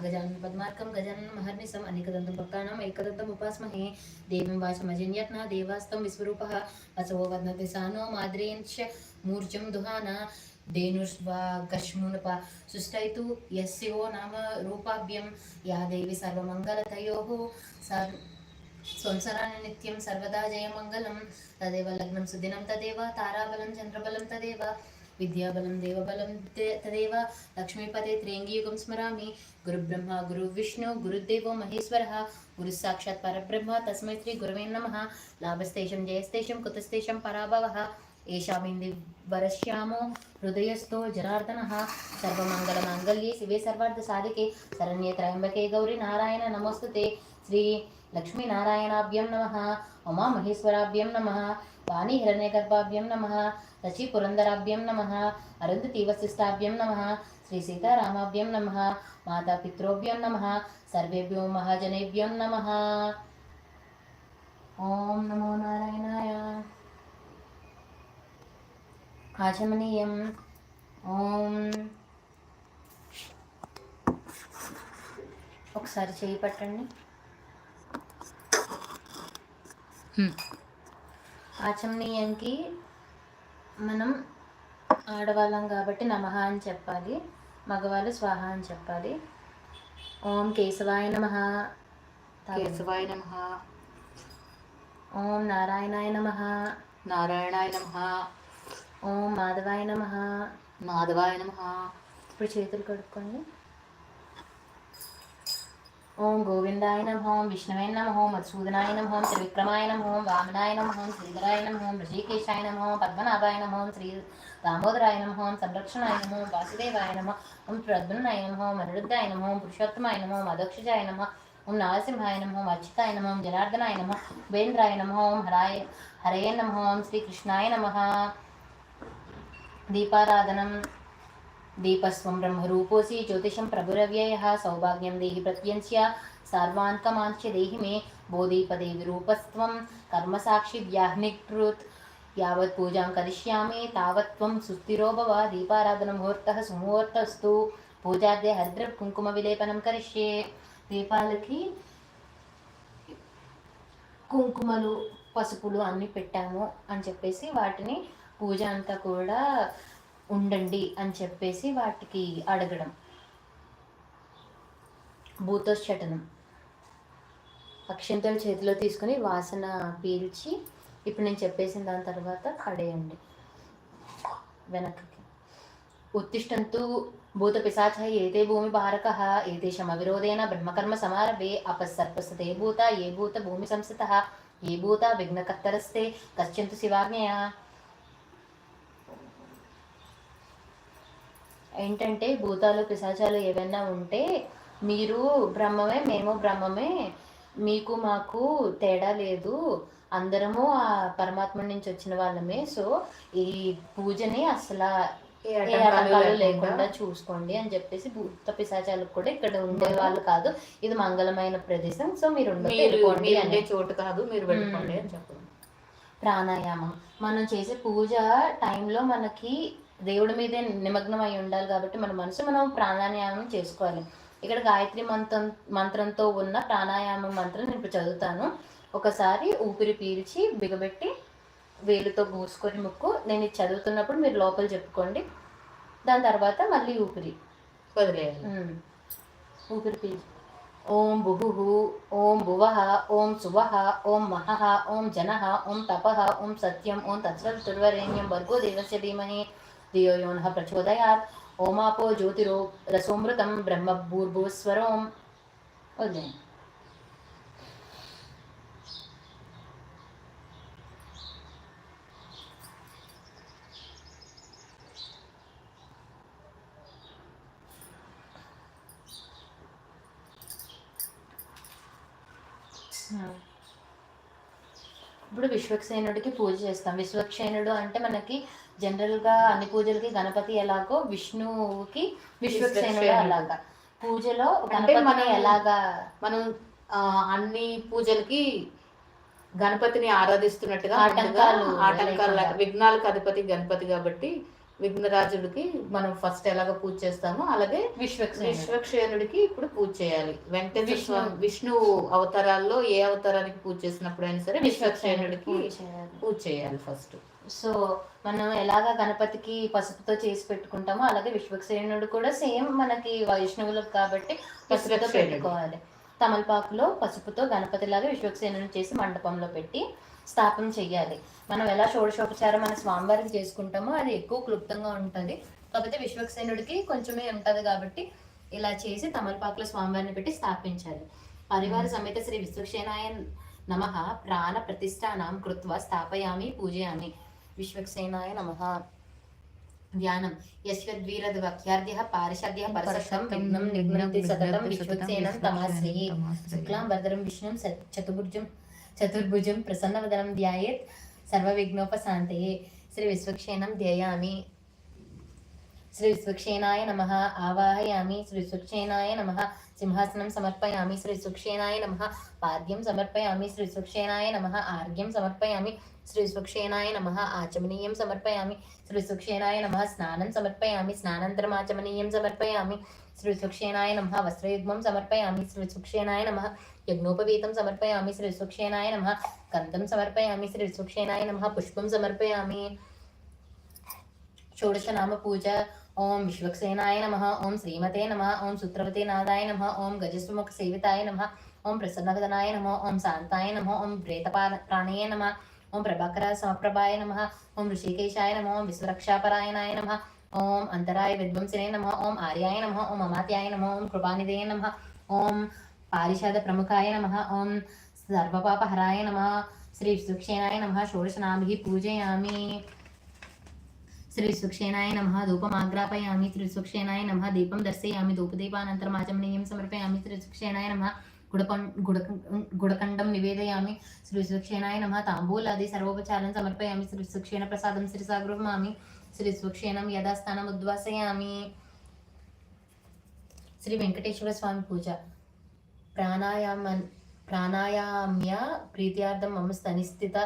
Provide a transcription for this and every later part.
अगजानन पद्मार्कं, गजाननं महर्निशम् अनेकदन्तं भक्तानाम् एकदन्तम् उपास्महे। देवीं विश्वरूपः। मूर्जं दुहाना। यस्यो नाम रूपाभ्यं। या देवी सर्वमङ्गलतयोः। सर् नित्यं सर्वदा जयमङ्गलं। तदेव लग्नं सुदिनं तदेव। ताराबलं, चन्द्रबलं तदेव। విద్యాబలం దేవబలం తదేవ లక్ష్మీపతే త్రేంగియుగం స్మరామి గురుబ్రహ్మ గురు విష్ణు గురుదేవో మహేశ్వర గురు సాక్షాత్ పరబ్రహ్మ తస్మై శ్రీ గురవే నమ లాభస్తేషం జయస్తేషం కుతస్తేషం పరాభవ ఏషామింది వరశ్యామో హృదయస్థో జనార్దన సర్వమంగళ సర్వమంగళమాంగళ్యే శివే సర్వార్థ సాధికే శరణ్యే త్రయంబకే గౌరీ నారాయణ నమోస్తుతే శ్రీ లక్ష్మీనారాయణాభ్యం నమ ఉమామహేశ్వరాభ్యం నమ వాణి హిరణ్యగర్భాభ్యం నమ రచి పురంధరాభ్యం నమ అరుంధతి వశిష్టాభ్యం నమ శ్రీ సీతారామాభ్యం నమ మాతాపిత్రోభ్యం నమ సర్వేభ్యో మహాజనేభ్యం నమ. ఓం నమో నారాయణాయ. ఆచమనీయం. ఓం. ఒకసారి చేయి పట్టండి. ఆచమనీయంకి మనం ఆడవాళ్ళం కాబట్టి నమః అని చెప్పాలి మగవాళ్ళు స్వాహ అని చెప్పాలి. ఓం కేశవాయ నమ. కేశవాయ నమ. ఓం నారాయణాయ నమ. నారాయణాయ నమ. ఓం మాధవాయ నమ. మాధవాయ నమ. ఇప్పుడు చేతులు కడుక్కోండి ఓం గోవిందాయ నమ ఓం విష్ణవే నమ ఓం మధుసూదనాయ నమ ఓం త్రివిక్రమాయ నమ ఓం వామనాయ నమ ఓం శ్రీధరాయ నమ ఓం ఋషికేశాయ నమ ఓం పద్మనాభాయ నమ ఓం శ్రీ దామోదరాయ నమ ఓం సంరక్షణాయ నమ ఓం వాసుదేవాయ నమ ఓం ప్రద్మనాయ నమ ఓం అనిరుద్ధాయ నమ ఓం పురుషోత్తమాయ నమ ఓం అదక్షజాయ నమ ఓం నరసింహాయ నమ ఓం అచ్యుతాయ నమ ఓం జనార్దనాయ నమ ఉపేంద్రాయ నమ ఓం హరాయ హరయ నమ ఓం శ్రీకృష్ణాయ నమ దీపారాధనం దీపస్వం బ్రహ్మరూపోసి జ్యోతిషం ప్రభురవ్యయ సౌభాగ్యం దేహి ప్రత్యంశ్య సర్వాన్ దేహి మే బోధీపదేవి రూపస్వం కర్మసాక్షి వ్యాహ్నికృత్ యావత్ పూజాం కరిష్యామి తావత్ త్వం సుస్థిరో భవ దీపారాధన ముహూర్త సుముహూర్తస్తు పూజాద్య హరిద్ర కుంకుమ విలేపనం కరిష్యే దీపాలకి కుంకుమలు పసుపులు అన్నీ పెట్టాము అని చెప్పేసి వాటిని పూజ అంతా కూడా ఉండండి అని చెప్పేసి వాటికి అడగడం. భూతోశ్చటనం అక్షంతలు చేతిలో తీసుకుని వాసన పీల్చి ఇప్పుడు నేను చెప్పేసిన దాని తర్వాత కడేయండి వెనక్కి. ఉత్తిష్టంతు భూత పిశాచ ఏతే భూమి భారక ఏతేషం అవిరోధేన బ్రహ్మకర్మ సమారభే అపసర్పసతే భూత ఏ భూత భూమి సంస్థిత ఏ భూత విఘ్నకర్తరస్తే కశ్చంతు శివాజ్ఞయ ఏంటంటే భూతాలు పిశాచాలు ఏవైనా ఉంటే మీరు బ్రహ్మమే మేము బ్రహ్మమే మీకు మాకు తేడా లేదు. అందరము ఆ పరమాత్మ నుంచి వచ్చిన వాళ్ళమే. సో ఈ పూజని అసలు ఏ ఆటంకాలు లేకుండా చూసుకోండి అని చెప్పేసి భూత పిశాచాలకు కూడా ఇక్కడ ఉండే వాళ్ళు కాదు. ఇది మంగళమైన ప్రదేశం. సో మీరు అని ఉండే చోటు కాదు మీరు వెళ్ళిపోండి అని చెప్పడం. ప్రాణాయామం. మనం చేసే పూజ టైంలో మనకి దేవుడి మీదే నిమగ్నం అయి ఉండాలి కాబట్టి మన మనసు మనం ప్రాణాయామం చేసుకోవాలి. ఇక్కడ గాయత్రి మంత్రం మంత్రంతో ఉన్న ప్రాణాయామం మంత్రం నేను ఇప్పుడు చదువుతాను. ఒకసారి ఊపిరి పీల్చి బిగబెట్టి వేలుతో మూసుకొని ముక్కు. నేను ఇది చదువుతున్నప్పుడు మీరు లోపల చెప్పుకోండి. దాని తర్వాత మళ్ళీ ఊపిరి. వదిలేయాలి. ఊపిరి పీల్చి. ఓం బుహు ఓం భువః ఓం శువః ఓం మహః ఓం జనః ఓం తపః ఓం సత్యం ఓం తత్సవితుర్వరేణ్యం భర్గో దేవస్య ధీమహి. ధియో ప్రచోదయాత్ ఓమాపో జ్యోతిరో రసోమృతం బ్రహ్మ భూర్భువస్వరోం వదిలేయండి ఇప్పుడు విశ్వక్సేనుడికి పూజ చేస్తాం. విశ్వక్సేనుడు అంటే మనకి జనరల్గా అన్ని పూజలకి గణపతి ఎలాగో విష్ణువుకి విశ్వక్సేనుడు. అలాగా పూజలో అంటే గణపతిని మనం- ఎలాగా మనం అన్ని పూజలకి గణపతిని ఆరాధిస్తున్నట్టుగా ఆటంకాలు ఆటంకాలు. విఘ్నాలకు అధిపతి గణపతి కాబట్టి విఘ్నరాజుడికి మనం ఫస్ట్ ఎలాగ పూజ చేస్తామో అలాగే విశ్వక్షేణుడికి ఇప్పుడు పూజ చేయాలి వెంకటేశ్వర విష్ణు- అవతారాల్లో ఏ అవతారానికి పూజ చేసినప్పుడు అయినా సరే విశ్వక్షేణుడికి. పూజ చేయాలి ఫస్ట్ సో మనం ఎలాగ గణపతికి పసుపుతో చేసి పెట్టుకుంటామో అలాగే విశ్వక్సేనుడు కూడా సేమ్ మనకి వైష్ణవులకు కాబట్టి పసుపుతో. పెట్టుకోవాలి. తమలపాకులో పసుపుతో గణపతిలాగా విశ్వక్సేనుడు చేసి మండపంలో పెట్టి స్థాపన చెయ్యాలి. మనం ఎలా షోడశోపచారం మన స్వామివారికి చేసుకుంటామో అది ఎక్కువ క్లుప్తంగా ఉంటుంది. కాకపోతే విశ్వక్సేనుడికి కొంచెమే ఉంటుంది కాబట్టి ఇలా చేసి తమలపాకులో స్వామివారిని పెట్టి స్థాపించాలి. పరివార సమేత శ్రీ విశ్వక్సేనాయ నమ. ప్రాణ ప్రతిష్టానాం కృత్వ స్థాపయామి పూజయామి. విశ్వక్సేనాయ నమ ధ్యానం యశ్వద్వీరద్ వాక్యార్ధ్య పారిషద్య పరసత్తం విఘ్నం నిఘ్నంతి సతతం విశ్వక్సేనం తమాశ్రీ శుక్లాం వరదరం విష్ణుం చతుర్భుజం చతుర్భుజం ప్రసన్నవదనం ధ్యాయేత్ సర్వవిఘ్నోపశాంతయే శ్రీ విశ్వక్షేణం ధ్యేయామి శ్రీ విశ్వక్షేనాయ నమ ఆవాహయామి శ్రీ విశ్వక్షేనాయ నమ సింహాసనం సమర్పయామి శ్రీ విశ్వక్షేనాయ నమ పాద్యం సమర్పయామి శ్రీ విశ్వక్షేనాయ నమ ఆర్ఘ్యం సమర్పయామి శ్రీ విశ్వక్షేనాయ నమ ఆచమనీయం సమర్పయామి శ్రీ విశ్వక్షేనాయ నమ స్నానం సమర్పయామి స్నానంతరం ఆచమనీయం సమర్పయామి శ్రీ విశ్వక్షేనాయ నమ వస్త్రయుగ్మం సమర్పయామి శ్రీ విశ్వక్షేనాయ నమ యజ్ఞోపవీతం సమర్పయామి శ్రీ విశ్వక్షేనాయ నమ ఓం విశ్వక్సేనాయ నమ ఓం శ్రీమతే నమ ఓం సూత్రవతే నాదాయ నమ ఓం గజస్వముఖ సేవితాయ నమ ఓం ప్రసన్నగదనాయ నమ ఓం శాంతాయ నమ ఓం ప్రేతపా ప్రాణయ నమ ఓం ప్రభాకర సమప్రభాయ నమ ఓం ఋషికేశాయ నమ ఓం విశ్వరక్షాపరాయణాయ నమ ఓం అంతరాయ విద్వంసినే నమ ఓం ఆర్యాయ నమ ఓం అమాత్యాయ నమ ఓం కృపానిధేయ నమ ఓం పారిషాద ప్రముఖాయ నమ ఓం సర్వపాపహరాయ నమ శ్రీ విశ్వక్షేనాయ నమ షోడశనాభి పూజయామి శ్రీ సుక్షేనాయ నమ ధూపమాగ్రాపయామి శ్రీ సుక్షేనాయ నమ దీపం దర్శయామి ధూపదీపానంతరం ఆచమనీయం సమర్పయామి శ్రీ సుక్షేనాయ నమ గుడపం గుడ గుడకండం నివేదయామి శ్రీ సుక్షేనాయ నమ తాంబూలాది సర్వోపచారం సమర్పయామి శ్రీ సుక్షేణ ప్రసాదం శ్రీ సాగృహమామి శ్రీ సుక్షేణం యథాస్థానం ఉద్వాసయామి. శ్రీ వెంకటేశ్వర స్వామి పూజ. ప్రాణాయామ ప్రాణాయామ్య ప్రీత్యార్థం మమ స్తనిస్థిత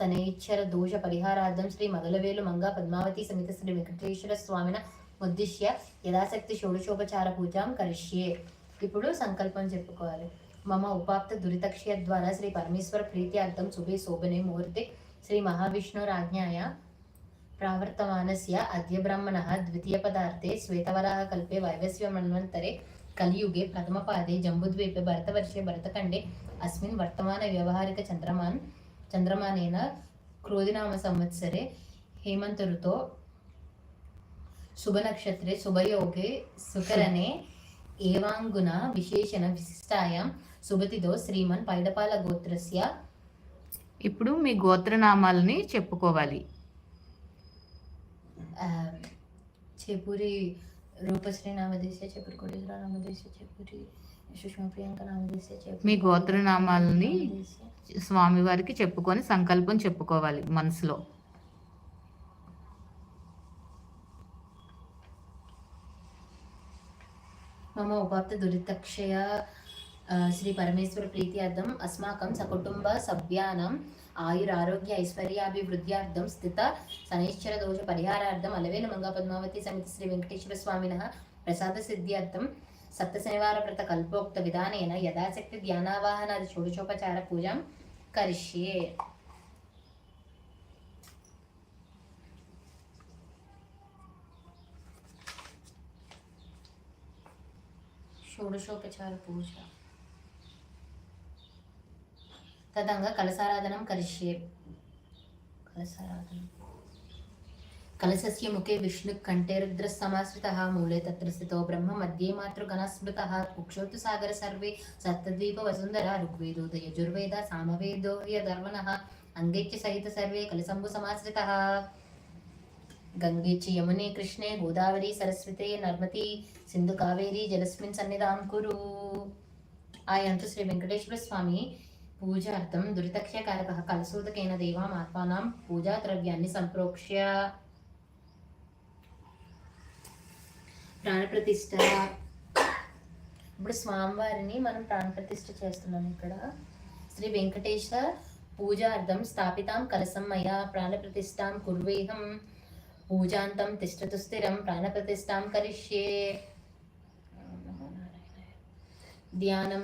స్తనైచ్చర దోష పరిహారార్థం శ్రీ మదలవేలు మంగా పద్మావతి సమేత శ్రీ వెంకటేశ్వర స్వామిన ఉద్దిశ్య యథాశక్తి షోడశోపచార పూజాం కరిష్యే. ఇప్పుడు సంకల్పం చెప్పుకోవాలి. మమ ఉపాప్త దురితక్షయ ద్వారా శ్రీ పరమేశ్వర ప్రీతి అర్థం శుభే శోభనే ముహూర్తే శ్రీ మహావిష్ణురాజ్ఞాయ ప్రావర్తమానస్య అద్య బ్రాహ్మణ ద్వితీయ పదార్థే శ్వేతవరాహ కల్పే వైవస్వమన్వంతరే కలియుగే ప్రథమపాదే జంబుద్వీపే భరతవర్షే భరతఖండే అస్మిన్ వర్తమాన వ్యవహారిక చంద్రమాన్ చంద్రమానేన క్రోధినామ సంవత్సరే హేమంత ఋతో శుభనక్షత్రే శుభయోగే సుకరనే ఏవాంగున విశేషణ విశిష్టాయాం శుభతిదో శ్రీమన్ పైడపాల గోత్రస్య. ఇప్పుడు మీ గోత్రనామాలని చెప్పుకోవాలి. చేపూరి రూపశ్రీ నామదేశ చేపూరి కోటేశ్వర నామదేశ చేపూరి మీ గోత్రనామాలని స్వామివారికి చెప్పుకొని సంకల్పం చెప్పుకోవాలి మనసులో. మమ ఉపాప్త దురితక్షయ శ్రీ పరమేశ్వర అర్థం అస్మాకం సకుటుంబ సభ్యానం ఆయురారోగ్య ఐశ్వర్యాభివృద్ధ్యార్థం స్థిత శనైశ్చర దోష పరిహారార్థం అలవేలు మంగా పద్మావతి సమితి శ్రీ వెంకటేశ్వర స్వామిన ప్రసాద సిద్ధ్యార్థం సప్తశనివార వ్రత కల్పోక్త విధానేన యథాశక్తి ధ్యానావాహనాది షోడశోపచార పూజం కరిష్యే. షోడశోపచార పూజ. తదంగా కలసారాధనం కరిష్యే. కలసారాధనం. కలశస్య ముఖే విష్ణు కంఠే రుద్ర సమాశ్రిత మూలే తత్ర స్థితో బ్రహ్మ మధ్యే మాతృగణస్మృత కుక్షోతు సాగర సర్వే సప్తద్వీప వసుంధర ఋగ్వేదోద యజుర్వేద సామవేదో యధర్వణ అంగేచ్య సహిత సర్వే కలశంభు సమాశ్రిత గంగే చ యమునే కృష్ణే గోదావరి సరస్వతే నర్మతి సింధు కావేరి జలస్మిన్ సన్నిధాం కురు ఆయంతు శ్రీ వెంకటేశ్వర స్వామి పూజార్థం దురితక్షకారక కలసూతకేన దేవామాత్మానం ఆత్మానాం పూజా ద్రవ్యాన్ని సంప్రోక్ష్య ప్రాణప్రతిష్ఠ. ఇప్పుడు స్వామివారిని మనం ప్రాణప్రతిష్ఠ చేస్తున్నాం ఇక్కడ. శ్రీ వెంకటేశ్వర పూజార్థం స్థాపితాం కలసం మయా ప్రాణప్రతిష్ఠాం కుర్వేహం. పూజాంతం తిష్టతు స్థిరం ప్రాణప్రతిష్టాం కరిష్యే. ధ్యానం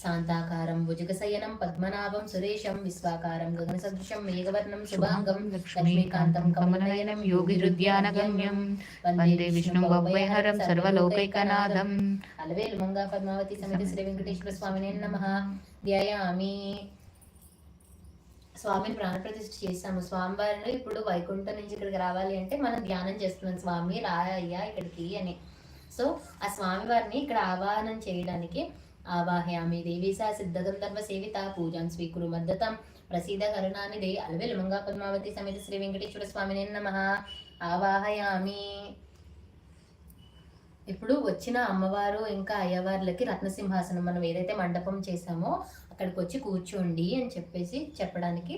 శాంతాకారం భుజగశయనం పద్మనాభం సురేశం విశ్వాకారం గగనసదృశం మేఘవర్ణం శుభాంగం లక్ష్మీకాంతం కమలనయనం యోగిరుద్యానగమ్యం వందే విష్ణు వవ్వైహరం సర్వలోకైకనాథం అలవేలు మంగా పద్మావతి సమితి శ్రీ వెంకటేశ్వర స్వామినే నమ ధ్యాయామి స్వామిని ప్రాణప్రతిష్ఠ చేశాము. స్వామివారిని ఇప్పుడు వైకుంఠం నుంచి ఇక్కడికి రావాలి అంటే మనం ధ్యానం చేస్తున్నాం. స్వామి రా అయ్యా ఇక్కడికి అని. సో ఆ స్వామివారిని ఇక్కడ ఆవాహనం చేయడానికి ఆవాహయామి దేవీసా సిద్ధగంధర్వ సేవిత పూజాం స్వీకురు మద్దతం ప్రసీద కరుణానిదే అలవేలు మంగా పద్మావతి సమేత శ్రీ వెంకటేశ్వర స్వామినే నమ. ఆవాహయామి. ఇప్పుడు వచ్చిన అమ్మవారు ఇంకా అయ్యవార్లకి రత్నసింహాసనం మనం ఏదైతే మండపం చేసామో అక్కడికి వచ్చి కూర్చోండి అని చెప్పేసి చెప్పడానికి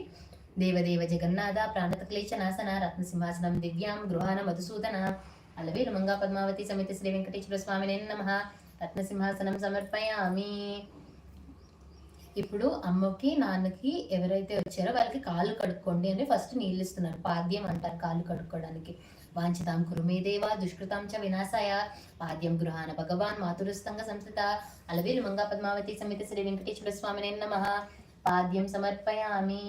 దేవదేవ జగన్నాథ ప్రాణతక్లేశ నాశన రత్నసింహాసనం దివ్యాం గృహాన మధుసూదన అలవేలు మంగా పద్మావతి సమేత శ్రీ వెంకటేశ్వర స్వామినే నమ. రత్నసింహాసనం సమర్పయామి. ఇప్పుడు అమ్మకి నాన్నకి ఎవరైతే వచ్చారో వాళ్ళకి కాళ్ళు కడుక్కోండి అని ఫస్ట్ నీళ్ళు ఇస్తున్నారు. పాద్యం అంటారు కాళ్ళు కడుక్కోవడానికి వాంఛితాం కురు మే దుష్కృతాం చ వినాశాయ. పాద్యం గృహాన భగవాన్ మాతురుస్తంగ సంస్థిత. అలవేలు మంగా పద్మావతి సమిత శ్రీ వెంకటేశ్వర స్వామినే నమ. పాద్యం సమర్పయామి.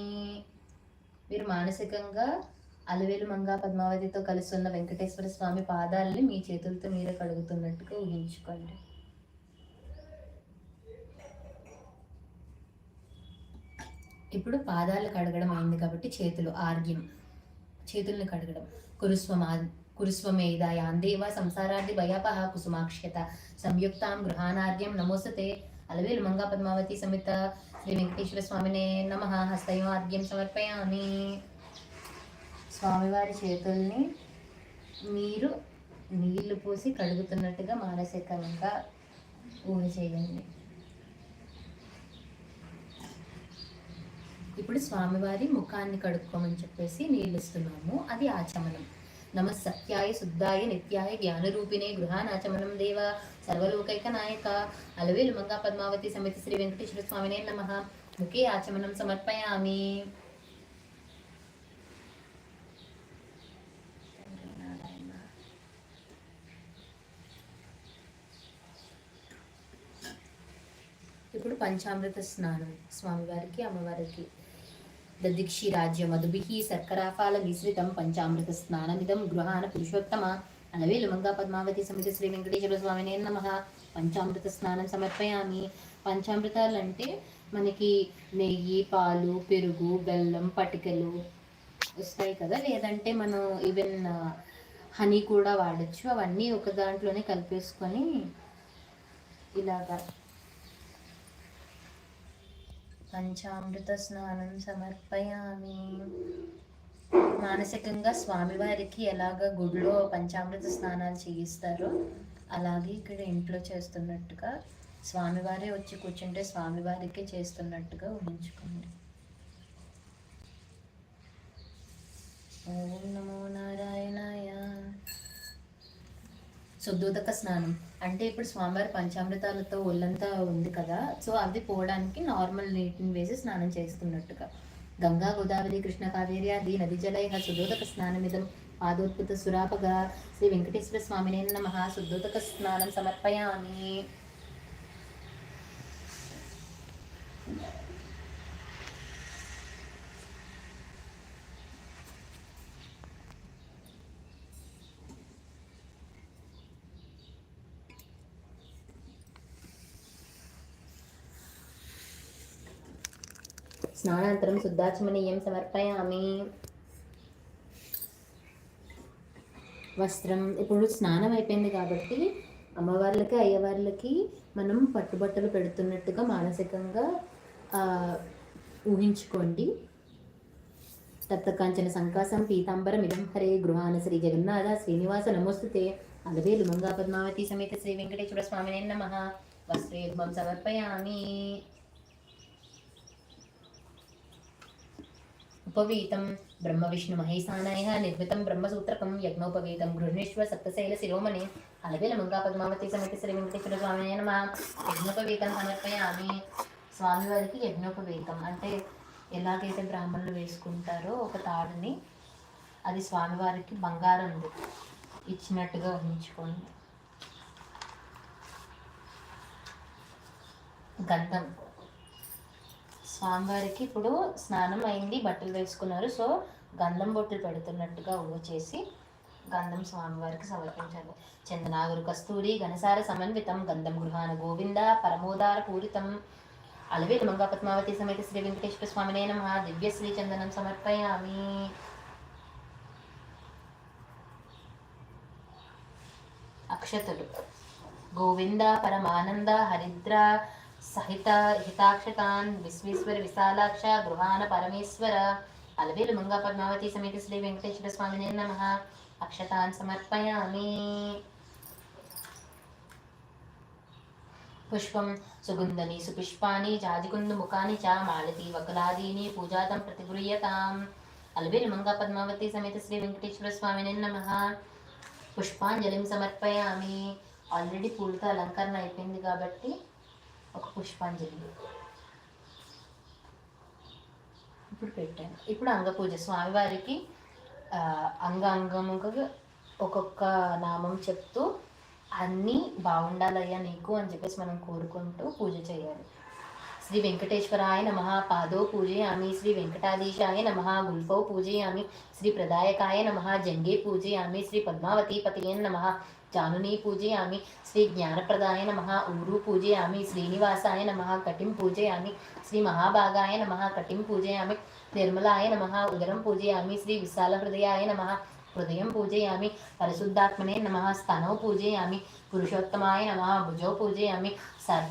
మీరు మానసికంగా అలవేలు మంగా పద్మావతితో కలుస్తున్న వెంకటేశ్వర స్వామి పాదాలని మీ చేతులతో మీరే కడుగుతున్నట్టుగా ఊహించుకోండి. ఇప్పుడు పాదాలు కడగడం అయింది కాబట్టి చేతులు ఆర్గ్యం చేతుల్ని కడగడం. కురుస్వమా కురుస్వమేద యాందేవ సంసారార్థి భయాపహ కుసుమాక్ష్యత. సంయుక్తాం గృహానార్యం నమోసతే అలవేలు మంగా పద్మావతి సమిత శ్రీ వెంకటేశ్వర స్వామినే నమ. హస్తయోర్గ్యం సమర్పయామి. స్వామివారి చేతుల్ని మీరు నీళ్ళు పోసి కడుగుతున్నట్టుగా మానసికంగా ఊహ చేయండి. ఇప్పుడు స్వామివారి ముఖాన్ని కడుక్కోమని చెప్పేసి నీళ్ళు ఇస్తున్నాము అది ఆచమనం. నమ సత్యాయ శుద్ధాయ నిత్యాయ జ్ఞానరూపిణే గృహానాచమనం దేవ. సర్వలోకైక నాయక అలవేలు మంగా పద్మావతి సమితి శ్రీ వెంకటేశ్వర స్వామినే నమ. ముఖే ఆచమనం సమర్పయామి. ఇప్పుడు పంచామృత స్నానం. స్వామివారికి అమ్మవారికి. దదిక్షి రాజ్య మధుభి శర్కరాఫాల మిశ్రితం పంచామృత స్నానమిదం గృహాన పురుషోత్తమ అలవేలు మంగా పద్మావతి సమిత శ్రీ వెంకటేశ్వర స్వామినే నమ పంచామృత స్నానం సమర్పయామి పంచామృతాలు అంటే మనకి నెయ్యి పాలు పెరుగు బెల్లం పటికలు వస్తాయి కదా. లేదంటే మనం ఈవెన్ హనీ కూడా వాడచ్చు. అవన్నీ ఒక దాంట్లోనే కలిపేసుకొని ఇలాగా పంచామృత స్నానం సమర్పయామి. మానసికంగా స్వామివారికి ఎలాగ గుడిలో పంచామృత స్నానాలు చేయిస్తారో అలాగే ఇక్కడ ఇంట్లో చేస్తున్నట్టుగా స్వామివారే వచ్చి కూర్చుంటే స్వామివారికే చేస్తున్నట్టుగా ఊహించుకోండి. ఓం నమో నారాయణాయ. శుద్ధోదక స్నానం. అంటే ఇప్పుడు స్వామివారి పంచామృతాలతో ఒళ్ళంతా ఉంది కదా సో అది పోవడానికి నార్మల్ నీటిని వేసి స్నానం చేస్తున్నట్టుగా. గంగా గోదావరి కృష్ణ కావేరి ఆది నది జలైహ శుద్ధోదక స్నానమిదం పాదోత్పుత సురాపగా శ్రీ వెంకటేశ్వర స్వామినే నమ శుద్ధోదక స్నానం సమర్పయామి. స్నానాంతరం శుద్ధాచమనీయం సమర్పయామి. వస్త్రం ఇప్పుడు స్నానం అయిపోయింది కాబట్టి అమ్మవార్లకి అయ్యవార్లకి మనం పట్టుబట్టలు పెడుతున్నట్టుగా మానసికంగా ఊహించుకోండి. తప్తకాంచన సంకాసం పీతాంబరం ఇదం హరే గృహాన శ్రీ జగన్నాథ శ్రీనివాస నమోస్తుతే. అలవేలు లుమంగా పద్మావతి సమేత శ్రీ వెంకటేశ్వర స్వామినే నమ. వస్త్రయుగ్మం సమర్పయామి. ఉపవీతం బ్రహ్మ విష్ణు మహేశానాయ నిర్మితం బ్రహ్మసూత్రకం యజ్ఞోపవీతం గృహేశ్వర సప్తశైల శిరోమణి అలవేల మంగా పద్మావతి సమేత శ్రీ వెంకటేశ్వర స్వామి నమ. యజ్ఞోపవీతం సమర్పయామి. స్వామివారికి యజ్ఞోపవీతం. అంటే ఎలాగైతే బ్రాహ్మణులు వేసుకుంటారో ఒక తాడుని అది స్వామివారికి బంగారం ఇచ్చినట్టుగా ఊహించుకోండి గంధం. స్వామివారికి ఇప్పుడు స్నానం అయింది బట్టలు వేసుకున్నారు. సో గంధం బొట్టులు పెడుతున్నట్టుగా ఊహ చేసి గంధం స్వామివారికి సమర్పించాలి. చందనాగురు కస్తూరి ఘనసార సమన్వితం గంధం గృహాన గోవింద పరమోదార పూరితం అలవేలు మంగా పద్మావతి సమేత శ్రీ వెంకటేశ్వర స్వామినే నమ. దివ్య శ్రీ చందనం సమర్పయామి. అక్షతులు. గోవింద పరమానంద హరిద్ర సహిత హితాక్షతాన్ విశ్వేశ్వర విశాలాక్ష గృహాన పరమేశ్వర. అలవేలు మంగా పద్మావతి సమేత శ్రీ వెంకటేశ్వర స్వామినే నమ. అక్షతాన్ సమర్పయామి. పుష్పం సుగంధని సుపుష్పాని జాజికుందు ముఖాని చ మాలతి వకులాదీని పూజాతం ప్రతిగృహ్యతాం. అలవేలు మంగా పద్మావతి సమేత శ్రీ వెంకటేశ్వర స్వామిని నమ. పుష్పాంజలిం సమర్పయామి. ఆల్రెడీ పూలతో అలంకరణ అయిపోయింది కాబట్టి ఒక పుష్పాంజలి. ఇప్పుడు పెట్టాను. ఇప్పుడు అంగపూజ. స్వామివారికి అంగ అంగాంగముగా ఒక్కొక్క నామం చెప్తూ అన్నీ బాగుండాలయ్యా నీకు అని చెప్పేసి మనం కోరుకుంటూ పూజ చేయాలి. శ్రీ వెంకటేశ్వరాయ నమ. పాదో పూజయామి. శ్రీ వెంకటాధీశాయ నమ. గుల్ఫౌ పూజయామి. శ్రీ ప్రదాయకాయ నమ. జంగే పూజయామి. శ్రీ పద్మావతి పతియన్ నమ. జానుని పూజయామి శ్రీ జ్ఞానప్రదాయ నమ ఊరు పూజయామి శ్రీనివాసాయ నమ కటిం పూజయామి శ్రీ మహాభాగాయ నమ కటిం పూజయామి నిర్మలాయ నమ ఉదరం పూజయామి శ్రీ విశాల హృదయాయ నమ హృదయం పూజయామి పరిశుద్ధాత్మనే నమ స్తనౌ పూజయామి పురుషోత్తమాయ నమ భుజౌ పూజయామి సర్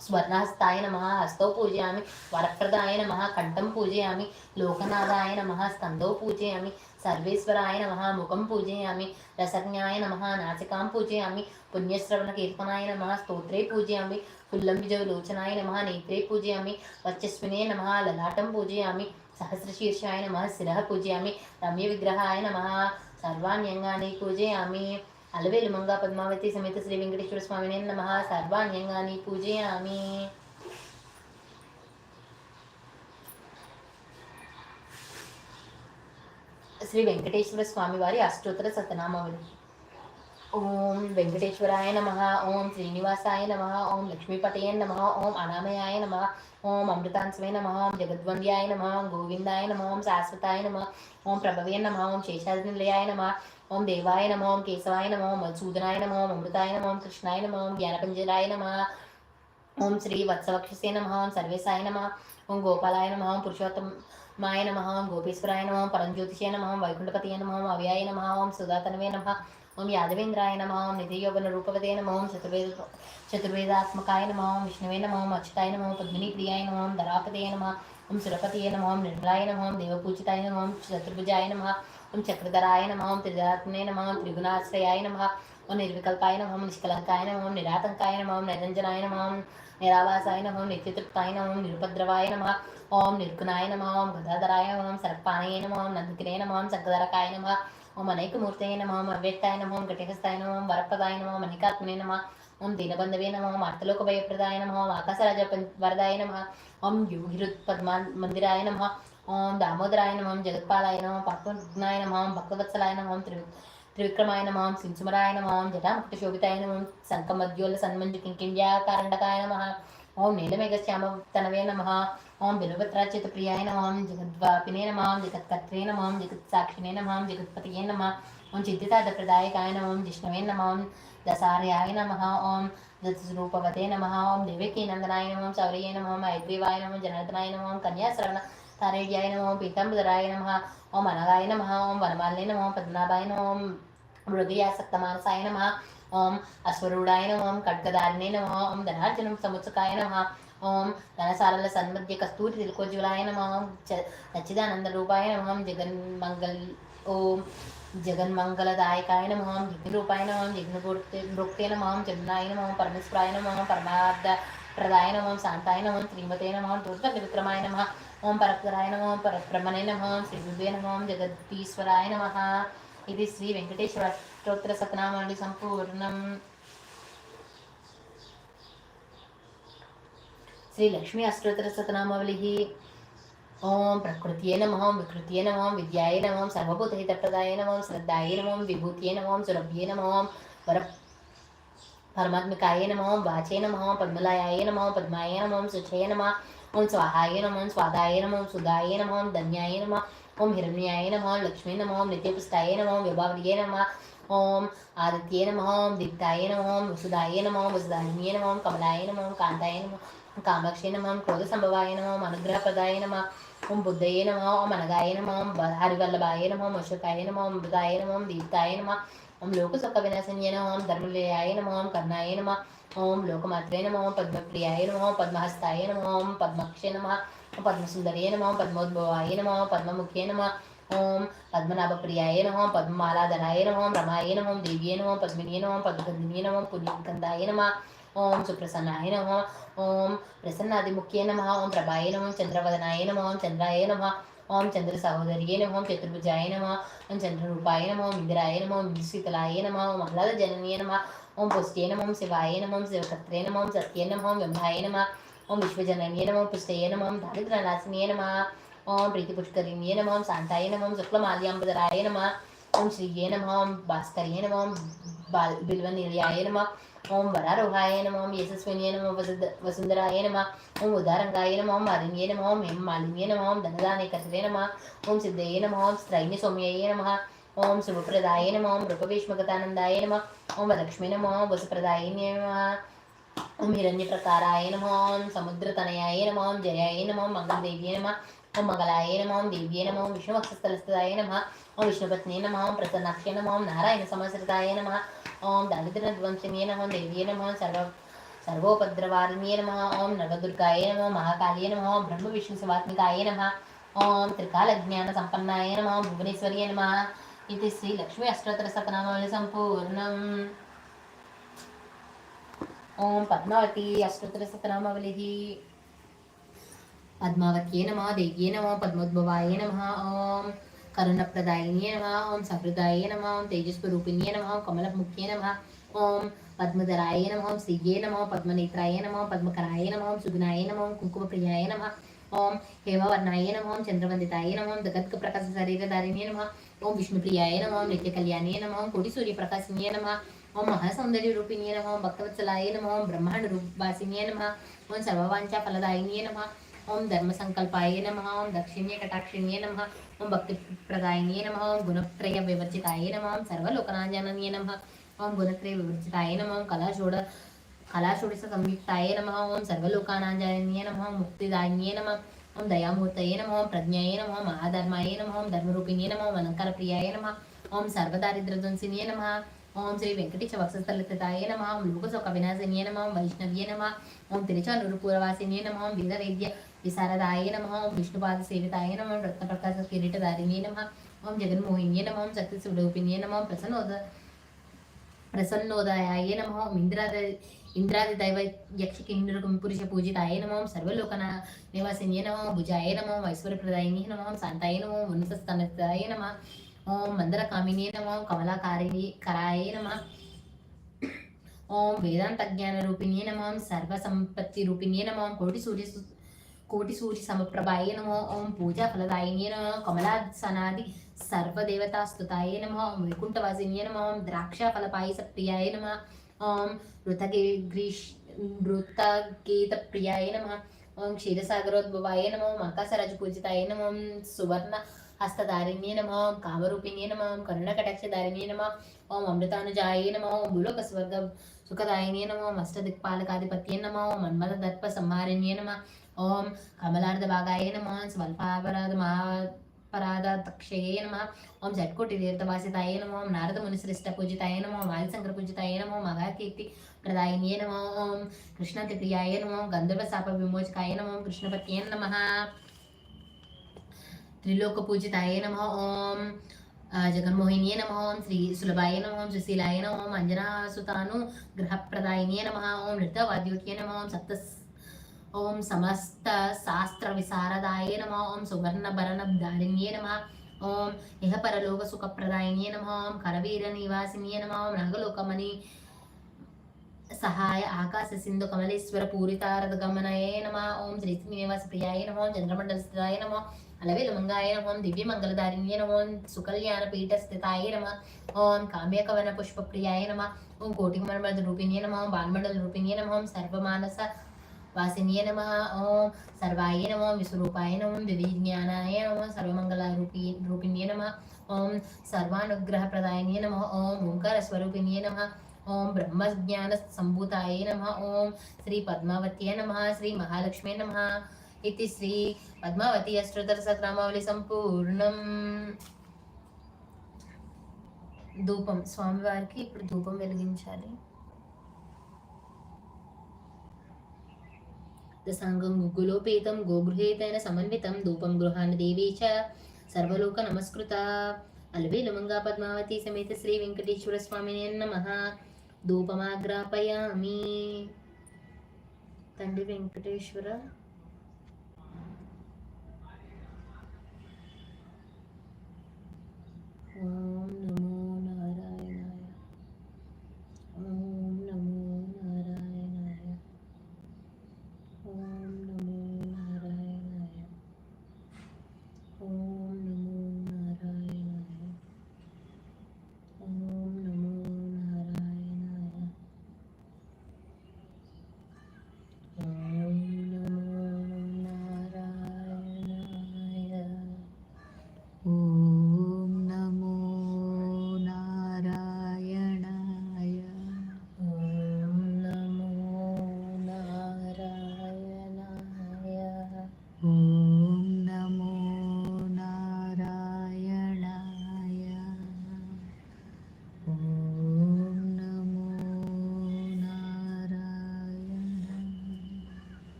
స్వర్ణహస్తాయ నమ హస్తౌ పూజయామి వరప్రదాయ నమ కంఠం పూజయామి లోకనాథాయ నమ స్కందౌ పూజయామి సర్వేశ్వరాయ నమ ముఖం పూజయామి రసజ్ఞాయ నమ నాసికాం పూజయామి పుణ్యశ్రవణ కీర్తనాయ నమ స్తోత్రే పూజయామి కుల్లంబిజవ లోచనాయ నమ నేత్రే పూజయామి వర్చస్వినే నమ లలాటం పూజయామి సహస్రశీర్షాయ నమ శిరః పూజయామి రమ్య విగ్రహాయ నమ సర్వాణ్యంగాని పూజయామి అలవేలు మంగా పద్మావతి సమేత శ్రీ వెంకటేశ్వర స్వామినే నమ సర్వాణ్యంగాని పూజయామి. శ్రీ వెంకటేశ్వర స్వామి వారి అష్టోత్తర సతనామములు ఓం వెంకటేశ్వరాయ నమ ఓం శ్రీనివాసాయ నమ ఓం లక్ష్మీపతయ నమ ఓం అనామయాయ నమ ఓం అమృతాంశవే నమ ఓం జగద్వంద్యాయ నమ ఓం గోవిందాయ నమ ఓం శాశ్వతాయ నమ ఓం ప్రభవే నమ ఓం శేషాద్రిలయాయ నమ ఓం దేవాయ నమ ఓం కేశవాయ నమ ఓం మధుసూదనాయ నమ ఓం అమృతాయ నమ ఓం కృష్ణాయ నమ ఓం జ్ఞానపంజరాయ నమ ఓం శ్రీ వత్సవక్షసే నమ ఓం సర్వేశాయ నమ ఓం గోపాలాయ నమ ఓం పురుషోత్తమ మాయ నమ ఓం గోపేశ్వరాయ నమ ఓం పరంజ్యోతిషే నమ వైకుంఠపతి నమ అవ్యాయ నమ ఓం సుధాతనవే నమ ఓం యాదవేంద్రాయ నమ ఓం నిధియోగన రూపవదే నమ ఓం చతుర్వేద చతుర్వేదాత్మకాయ నమ ఓం విష్ణువే నమ ఓం అచ్యుతాయ నమ పద్మిని ప్రియాయ నమ ఓం ధరాపతయ నమ ఓం సురపతయ నమ ఓం నిర్మలాయ నమ ఓం దేవపూజితాయ నమ ఓం చతుర్భుజాయ నమ ఓం చక్రధరాయ నమ ఓం త్రిజాత్మనే నమ ఓం త్రిగుణాశ్రయాయ నమ ఓం నిర్వికల్పాయ నమ ఓం నిష్కలంకాయ నమ ఓం నిరాతంకాయ నమ ఓం నిరంజనాయ నమ ఓం నిరావాసాయ నమ ఓం నిత్యతృప్తాయ నమ ఓం నిరుపద్రవాయ నమ ఓం నిర్గుణాయ నమ ఓం గదాధరాయ ఓం సర్పానయ నమ ఓం నందికినే నమ ఓం సగ్గధరకాయ నమ ఓం అనేకమూర్తయ నమ ఓం అవ్యక్తాయ నమ ఓం ఘటికస్థాయ నమ ఓం వరప్రదాయ నమ ఓం అనికాత్మనే నమ ఓం దీనబంధవే నమ ఓం అర్థలోక భయప్రదాయ నమ ఓం ఆకాశరాజ వరదాయ నమ ఓం యూహిరుత్ పద్మా మందిరాయ నమ ఓం దామోదరాయ నమ ఓం జగత్పాలాయ నమ ఓం పద్మజ్ఞాయ నమ ఓం భక్తవత్సలాయ నమ ఓం త్రి త్రివిక్రమాయ నమ ఓం సింసుమరాయ నమ ఓం జటాముక్త శోభితాయ నమ ఓం శంఖమద్యోల సన్మంజు కింకిణ్యాకారండకాయ నమ ఓం నీలమేఘ శ్యామ తనవే నమ ఓం బిలువత్రాచిత ప్రియాయ నమాం జగద్వాపినే నమాం ఓం జగత్కర్త్రే నమ ఓం జగత్సాక్షిణే జగత్పతియే నమ ఓం చిత్తితార్థ ప్రదాయకాయ నమ జిష్ణవే నమాం ఓం దసార్యాయ నమ ఓం దత్స్వరూపవతే నమ ఓం దేవకీ నందనాయ నమం ఓం శౌర్యే నమ ఓం ఐగ్రీవాయ నమ జనార్దనాయ నమం కన్యాశ్రవణ తారేడ్యాయ నమ ఓం నమ ఓం అనగాయ నమ ఓం వనమాలినే నమ పద్మనాభాయ నమం ఓం మృగయాసక్తమానసాయ నమ ఓం అశ్వరూఢాయ నమం ఓం ఖడ్గదారిణే నమ ఓం ధనార్జనం సముత్సకాయ నమ ఓం ధనసారల సన్మధ్య కస్తూరి తిలకోజ్వలాయ నమ. సచ్చిదానంద రూపాయ నమ. ఓం జగన్మంగళ ఓం జగన్మంగళదాయకాయ నమ. ఓం యజ్ఞరూపాయ నమ. ఓం యజ్ఞభూక్తే భృక్తే నమ. ఓం జగన్నాయ పరమేశ్వరాయ నమ. పరమార్థ ప్రదాయ నమ. శాంతాయ నమ. శ్రీమతే నమ. ఓం దుర్గ విక్రమాయ నమ. ఓం పరక్రాయ నమ. పరబ్రహ్మణే నమ. ఓం శ్రీ గురువే నమ. జగదీశ్వరాయ నమ. ఇది శ్రీ వెంకటేశ్వర స్తోత్ర సతనామావళి సంపూర్ణం. శ్రీ లక్ష్మీ అష్టోత్తర సతనామావళి ఓం ప్రకృతియే నమ వికృతియే నమ విద్యాయ నమ సర్వభూతహితప్రదాయ నమ శ్రద్ధాయ నమ విభూతియే నమ సురభ్యే నమ వర పరమాత్మికాయ నమ వాచే నమ పద్మలాయ నమ పద్మాయ నమ శుచయ నమ ఓం స్వాహాయ నమ స్వాదాయ నమ సుధాయ నమ ధన్యాయ నమ ఓం హిరణ్యాయ నమ లక్ష్మీ నమ నిత్యపుష్టాయ నమ విభావర్యే నమ ఓం ఆదిత్యే నమ దీప్తాయ నమ వసుదాయ నమ వసుధాన్యే నమ కమలాయ నమ కాంతాయ నమ కామాక్షి నమ క్రోధ సంభవాయ నమ అనుగ్రహప్రదాయ నమ ఓం బుద్ధయే నమ ఓం అనగాయ నమ ఓం హరివల్లభాయ నమ ఓం అశోకాయ నమ ఓం మృదాయ నమ ఓం దీప్తాయ నమ ఓం లోక సుఖ వినాశన్య నమ ఓం ధర్మలేయాయ నమ ఓం కర్ణాయ నమ ఓం లోకమాత్రే నమ ఓం పద్మప్రియాయ నమ ఓం పద్మహస్తాయ నమ ఓం పద్మక్షే నమ ఓం పద్మసుందరే నమ ఓం పద్మోద్భవాయ నమ ఓం పద్మముఖ్యే నమ ఓం పద్మనాభప్రియాయ నమ ఓం పద్మమాలాధరాయ నమ ఓం రమాయ నమ ఓం దేవ్యే నమ ఓం పద్మినియే నమ ఓం పద్మగంధినియే నమ ఓం పుణ్యకందాయ నమ ఓం సుప్రసన్నాయ నమ ఓం ప్రసన్నాదిముఖ్యే నమ ఓం ప్రభాయ నమ చంద్రవదనాయ నమ ఓం చంద్రాయ నమ ఓం చంద్ర సహోదర్యే నమ ఓం చతుర్భుజాయ నమ ఓం చంద్రరూపాయ నమ ఓం ఇందిరాయ నమ ఓం శీతలాయ నమ ఓం ఆహ్లాద జననీయ నమ ఓం పుష్టే నమ ఓం శివాయ నమ ఓం శివకత్రే నమ ఓం సత్యే నమ ఓం వ్యంభాయ నమ ఓం విశ్వజననీయ నమ ఓం పుష్టయే నమ ఓం దారిద్రనాశిన్యే నమ ఓం ప్రీతిపుష్కరిణ్యే నమ ఓం శాంతాయ నమ ఓం శుక్లమాల్యాంబదరాయ నమ ఓం శ్రీయే నమ ఓం భాస్కర్యే నమ ఓం బాల్ బిల్వనిలయాయ నమ ఓం వరారోహాయ నమ యశస్వినియ నమో వసుంధరాయ నమ ఓం ఉదారంగాయ నమ ఓం మాలిన్యే నమ మాలిన్య హేమ ధనదానే కసరే నమ ఓం సిద్ధయ నమ ఓం స్త్రైణి సౌమ్యయే నమ ఓం శుభప్రదాయ నమ ఓం రూపభీష్మగతానందాయ నమ ఓం లక్ష్మీ నమ ఓం వసుప్రదాయ నమ ఓం హిరణ్యప్రకారాయ నమ ఓం సముద్రతనయాయ నమ ఓం జయాయ నమ ఓం మంగళదేవ్యే నమ ఓం మంగళాయ నమ ఓం దేవ్యే నమ ఓం విష్ణువక్షస్థలస్థాయ నమ ఓం విష్ణుపత్నే నమ ఓం ప్రసన్నాక్షే నమ ఓం నారాయణ సమశ్రితాయ నమ ఓం దళితధ్వంసినే నమ ఓం దేవ్యే నమ ఓం సర్వ సర్వోపద్రవారిణ్యే నమ ఓం నవదుర్గాయ నమ మహాకాళియే నమ ఓం బ్రహ్మ విష్ణు శివాత్మికాయ నమ ఓం త్రికాలజ్ఞాన సంపన్నాయ నమ ఓం భువనేశ్వర్యే నమ ఇది శ్రీ లక్ష్మీ అష్టోత్తర శతనామావళి సంపూర్ణం ఓం పద్మావతి అష్టోత్తర శతనామావళి పద్మావత్యే నమ దేవ్యే నమ పద్మోద్భవాయ నమ ఓం కరుణప్రదాయిన్యే నమ ఓం సహృదాయ నమ ఓం తేజస్వరూపిణ్యే నమ ఓం కమలముఖ్యే నమ ఓం పద్మధరాయ నమ ఓం శ్రీయే నమ పద్మనేత్రాయ నమ పద్మకరాయ నమ ఓం సుగుణాయ నమ ఓం కుంకుమప్రియాయ నమ ఓం హేమవర్ణాయ నమ ఓం చంద్రవందితాయ నమ ఓం జగత్క ప్రకాశ శరీరధారిణ్యే నమ ఓం విష్ణుప్రియాయ నమ ఓం నిత్యకళ్యాణ్యే నమ ఓం కోటి సూర్యప్రకాశిన్యే నమ ఓం మహాసౌందర్య రూపిణ్యే నమ ఓం భక్తవత్సలాయ నమ ఓం బ్రహ్మాండ రూపవాసిన్యే నమ ఓం సర్వవాంఛా ఫలదాయిన్యే నమ ఓం ధర్మ సంకల్పాయ నమ ఓం దక్షిణ్య కటాక్షిణ్య నమ ఓం భక్తి ప్రదాయిన్యే నమ ఓం గుణత్రయ వివర్జితాయ నమ ఓం సర్వలోకనాజనన్యే నమ ఓం గుణత్రయ వివర్జితాయ నమ ఓం కళాషోడ కళాషోడిస సంయుక్తాయ నమ ఓం సర్వలోకానాజనన్యే నమ ఓం ముక్తిదాయిన్యే నమ ఓం దయామూర్తయే నమ ఓం ప్రజ్ఞాయ నమ ఓం మహాధర్మాయ నమ ఓం ధర్మరూపిణ్యే నమ ఓం అలంకార ప్రియాయ నమ ఓం సర్వదారిద్రధ్వంసిన్యే నమ ఓం శ్రీ వెంకటేశ వక్షస్థలితాయ నమ ఓం లోకశోక వినాశిన్యే నమ ఓం వైష్ణవ్యే నమ ఓం తిరుచానూరు పూర్వవాసిన్యే నమ ఓం వీరవేద్య విశారదాయ నమ ఓం విష్ణుపాద సేవితాయ నమ ఓం రత్నప్రకాశ కిరీటధారిణ్యే నమ ఓం జగన్మోహిన్యే నమ ఓం శక్తి స్వరూపిణ్యే నమ ఓం ప్రసన్నోద ప్రసన్నోదయాయ నమ ఓం ఇంద్రాద ఇంద్రాది దైవ యక్ష కిన్నర పురుష పూజితాయ నమ ఓం సర్వలోకన నివాసిన్యే నమ ఓం భుజాయ నమ ఓం ఐశ్వర్యప్రదాయిని నమ ఓం శాంతాయ నమ ఓం ఉన్నత స్థానస్థాయ నమ ఓం మందరకామినే నమ ఓం కమలాకారిణి కరాయ నమ ఓం వేదాంత జ్ఞాన రూపిణ్యే నమ ఓం సర్వ సంపత్తి రూపిణ్యే నమ ఓం కోటి సూర్య కోటి సూర్య సమప్రభాయ నమో ఓం పూజా ఫలదాయిన్యే నమ కమలాసనాది సర్వదేవతాస్తుతాయ నమ ఓం వైకుంఠవాసిన్యే నమ ఓం ద్రాక్ష ఫలపాయస ప్రియాయ నమ ఓం ఋతగే గ్రీష్ ఋతగీత ప్రియాయ నమ ఓం క్షీరసాగరోద్భవాయ నమ ఓం ఆకాశరాజు పూజితాయ నమ ఓం సువర్ణ హస్తధారిణ్యే నమ ఓం కామరూపిణ్యే నమ ఓం కరుణకటాక్షధారిణ్యే నమ ఓం అమృతానుజాయ నమ ఓం భూలోక స్వర్గం సుఖదాయిన్యే నమ ఓం అష్టదిక్పాలకాధిపత్యే మన్మథ దర్ప సంహారిణ్యే నమ ఓం కమలార్ధ భాగాయ నమ స్వల్పాపరాధ మహాపరాధ తక్షయే నమ ఓం జట్కోటి తీర్థవాసితాయ నమ ఓం నారద మునిశ్రేష్ట పూజితాయ నమ ఓం ఆదిశంకర పూజితాయ నమ మహాకీర్తి ప్రదాయిన్యే నమ ఓం కృష్ణతి ప్రియాయ నమ ఓం గంధర్వ శాప విమోచకాయ నమ ఓం కృష్ణపత్యే నమ త్రిలోక పూజితాయ నమ ఓం జగన్మోహిన్యే నమ ఓం శ్రీ సులభాయ నమ ఓం సుశీలాయ నమ ఓం అంజనాసుతాను గ్రహప్రదాయిన్యే నమ ఓం నృత్యవాద్యోట్యే నమ ఓం సప్త ఓం సమస్త శాస్త్ర విశారదాయ నమ ఓం సువర్ణభరణ దారిణ్యే నమ ఓం ఇహ పరలోక సుఖప్రదాయిన్యే నమ ఓం కరవీర నివాసిన్యే నమ ఓం నాగలోకమణి సహాయ ఆకాశ సింధు కమలేశ్వర పూరితారద గమనయే నమ ఓం శ్రీ శ్రీనివాస ప్రియాయ ఓం చంద్రమండల స్థితాయ నమో అలవే మంగాయ నమోం దివ్య మంగళధారిణ్య నమో సుకల్యాణ పీఠస్థితాయ నమ ఓం కామ్యకవన పుష్పప్రియాయ నమ ఓం కోటికమల రూపిణ్య నమ ఓం బాలమండల రూపిణ్య నమ ఓం సర్వమానస వాసిన్య నమ ఓం సర్వాయ నమ విశ్వరూపాయ నమ వివిజ్ఞానాయ నమ సర్వమంగళ రూపి రూపిణ్య నమ ఓం సర్వానుగ్రహ ప్రదాయన్య నమ ఓం ఓంకార స్వరూపిణ్య నమ ఓం బ్రహ్మజ్ఞాన సంభూతాయ నమ ఓం శ్రీ పద్మావత్యే నమ శ్రీ మహాలక్ష్మే నమ ఇది శ్రీ పద్మావతి అష్టోత్తర సత్రామావళి సంపూర్ణం ధూపం స్వామివారికి ఇప్పుడు ధూపం వెలిగించాలి. దశాంగం గుగ్గులోపేతం గోగృహేతైన సమన్వితం ధూపం గృహాన్ని దేవీ చ సర్వలోక నమస్కృత. అలవేలు మంగా పద్మావతి సమేత శ్రీ వెంకటేశ్వర స్వామిని నమ. ధూపమాగ్రాపయామి. తండ్రి వెంకటేశ్వర Om Namo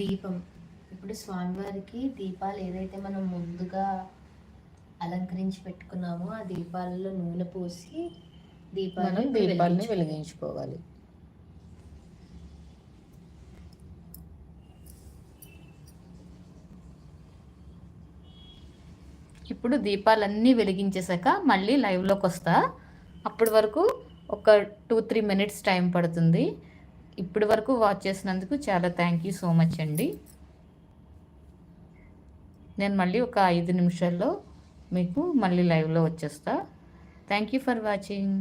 దీపం. ఇప్పుడు స్వామివారికి దీపాలు ఏదైతే మనం ముందుగా అలంకరించి పెట్టుకున్నామో ఆ దీపాలలో నూనె పోసి దీపాలను దీపాలని వెలిగించుకోవాలి. ఇప్పుడు దీపాలన్నీ వెలిగించేసాక మళ్ళీ లైవ్లోకి వస్తా అప్పటి వరకు ఒక టూ త్రీ మినిట్స్ టైం పడుతుంది. ఇప్పటి వరకు వాచ్ చేసినందుకు చాలా థ్యాంక్ యూ సో మచ్ అండి. నేను మళ్ళీ ఒక ఐదు నిమిషాల్లో మీకు మళ్ళీ లైవ్లో వచ్చేస్తా. Thank you for watching